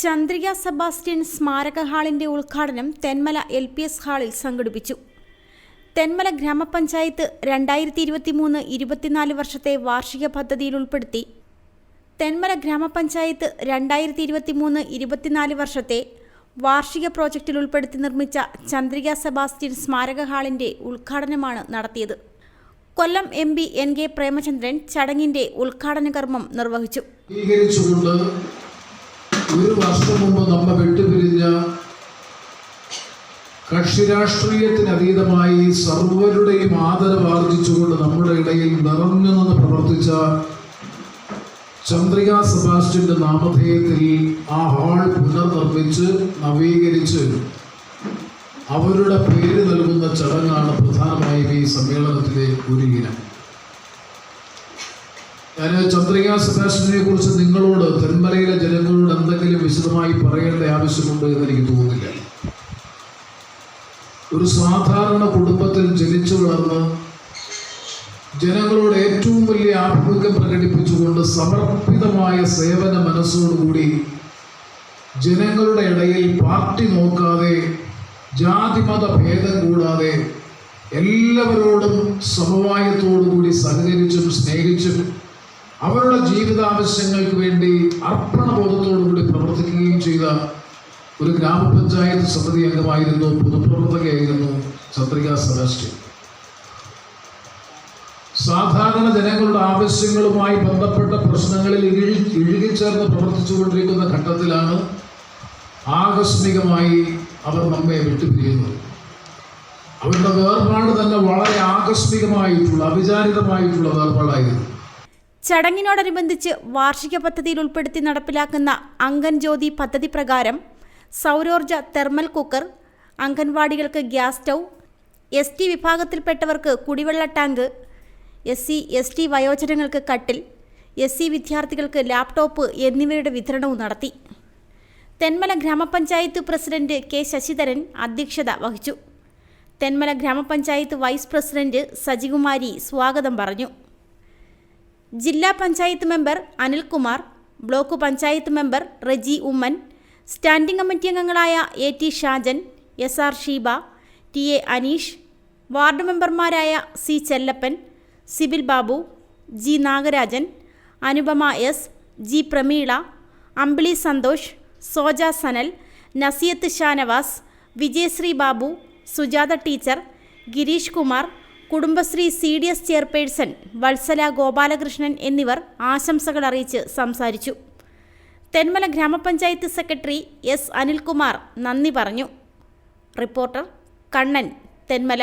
Chandrika Sebastian സ്മാരക ഹാളിന്റെ ഉദ്ഘാടനം Thenmala L P S ഹാളിൽ സംഘടിപ്പിച്ചു. തെന്മല ഗ്രാമപഞ്ചായത്ത് രണ്ടായിരത്തി ഇരുപത്തി മൂന്ന് ഇരുപത്തിനാല് വർഷത്തെ വാർഷിക പദ്ധതിയിൽ ഉൾപ്പെടുത്തി. തെന്മല ഗ്രാമപഞ്ചായത്ത് രണ്ടായിരത്തി ഇരുപത്തി മൂന്ന് ഇരുപത്തിനാല് വർഷത്തെ വാർഷിക പ്രോജക്റ്റിൽ ഉൾപ്പെടുത്തി നിർമ്മിച്ച ചന്ദ്രിക സെബാസ്റ്റ്യൻ സ്മാരക ഹാളിന്റെ ഉദ്ഘാടനമാണ് നടത്തിയത്. Kollam M P N K Premachandran ചടങ്ങിന്റെ ഉദ്ഘാടന കർമ്മം നിർവഹിച്ചു ഒരു വർഷം മുമ്പ് നമ്മൾ വിട്ടുപിരിഞ്ഞ കക്ഷി രാഷ്ട്രീയത്തിനതീതമായി സർവരുടെയും ആദരവ് ആർജിച്ചുകൊണ്ട് നമ്മുടെ ഇടയിൽ നിറഞ്ഞു നിന്ന് പ്രവർത്തിച്ച ചന്ദ്രിക സെബാസ്റ്റ്യന്റെ നാമധേയത്തിൽ ആ ഹാൾ പുനർനിർമ്മിച്ച് നവീകരിച്ച് അവരുടെ പേര് നൽകുന്ന ചടങ്ങാണ് പ്രധാനമായും ഈ സമ്മേളനത്തിലെ ഒരു ഇനം. ഞാൻ ചന്ദ്രിക സെബാസ്റ്റ്യനെ കുറിച്ച് നിങ്ങളോട് തെന്മലയിലെ ജനങ്ങളോട് എന്തെങ്കിലും വിശദമായി പറയേണ്ട ആവശ്യമുണ്ട് എന്ന് എനിക്ക് തോന്നുന്നില്ല. ഒരു സാധാരണ കുടുംബത്തിൽ ജനിച്ചു വളർന്ന് ജനങ്ങളോട് ഏറ്റവും വലിയ ആഭിമുഖ്യം പ്രകടിപ്പിച്ചുകൊണ്ട് സമർപ്പിതമായ സേവന മനസ്സോടുകൂടി ജനങ്ങളുടെ ഇടയിൽ പാർട്ടി നോക്കാതെ ജാതിമത ഭേദം കൂടാതെ എല്ലാവരോടും സമവായത്തോടുകൂടി സഹകരിച്ചും സ്നേഹിച്ചും അവരുടെ ജീവിതാവശ്യങ്ങൾക്ക് വേണ്ടി അർപ്പണബോധത്തോടുകൂടി പ്രവർത്തിക്കുകയും ചെയ്ത ഒരു ഗ്രാമപഞ്ചായത്ത് സമിതി അംഗമായിരുന്നു പൊതുപ്രവർത്തകയായിരുന്നു ചന്ദ്രിക സെബാസ്റ്റ്യൻ. സാധാരണ ജനങ്ങളുടെ ആവശ്യങ്ങളുമായി ബന്ധപ്പെട്ട പ്രശ്നങ്ങളിൽ ഇഴി ഇഴുകിച്ചേർന്ന് പ്രവർത്തിച്ചുകൊണ്ടിരിക്കുന്ന ഘട്ടത്തിലാണ് ആകസ്മികമായി അവർ നമ്മെ വിട്ടുപിരിയുന്നത്. അവരുടെ വേർപാട് തന്നെ വളരെ ആകസ്മികമായിട്ടുള്ള അവിചാരിതമായിട്ടുള്ള വേർപാടായിരുന്നു. ചടങ്ങിനോടനുബന്ധിച്ച് വാർഷിക പദ്ധതിയിൽ ഉൾപ്പെടുത്തി നടപ്പിലാക്കുന്ന അംഗൻജ്യോതി ജ്യോതി പദ്ധതി പ്രകാരം സൗരോർജ തെർമൽ കുക്കർ അംഗൻവാടികൾക്ക് ഗ്യാസ് സ്റ്റൗ എസ് ടി വിഭാഗത്തിൽപ്പെട്ടവർക്ക് കുടിവെള്ള tank S C S T വയോജനങ്ങൾക്ക് കട്ടിൽ എസ് സി വിദ്യാർത്ഥികൾക്ക് ലാപ്ടോപ്പ് എന്നിവയുടെ വിതരണവും നടത്തി. തെന്മല ഗ്രാമപഞ്ചായത്ത് പ്രസിഡന്റ് കെ ശശിധരൻ അധ്യക്ഷത വഹിച്ചു. തെന്മല ഗ്രാമപഞ്ചായത്ത് വൈസ് പ്രസിഡന്റ് സജികുമാരി സ്വാഗതം പറഞ്ഞു. ജില്ലാ panchayat member Anilkumar block panchayat member Reji Oommen standing committee അംഗങ്ങളായ A T Shajan S R Sheeba T A Aneesh ward മെമ്പർമാരായ C Chellappan Sibil Babu G Nagarajan Anupama S G Prameela Ambili Santhosh Soja Sanal Nasiyath Shanavas Vijayasree Babu Sujatha teacher Girish Kumar Kudumbashree C D S chairperson Vatsala Gopalakrishnan എന്നിവർ ആശംസകൾ അറിയിച്ച് സംസാരിച്ചു. തെന്മല ഗ്രാമപഞ്ചായത്ത് secretary S Anilkumar നന്ദി പറഞ്ഞു. Reporter Kannan Thenmala.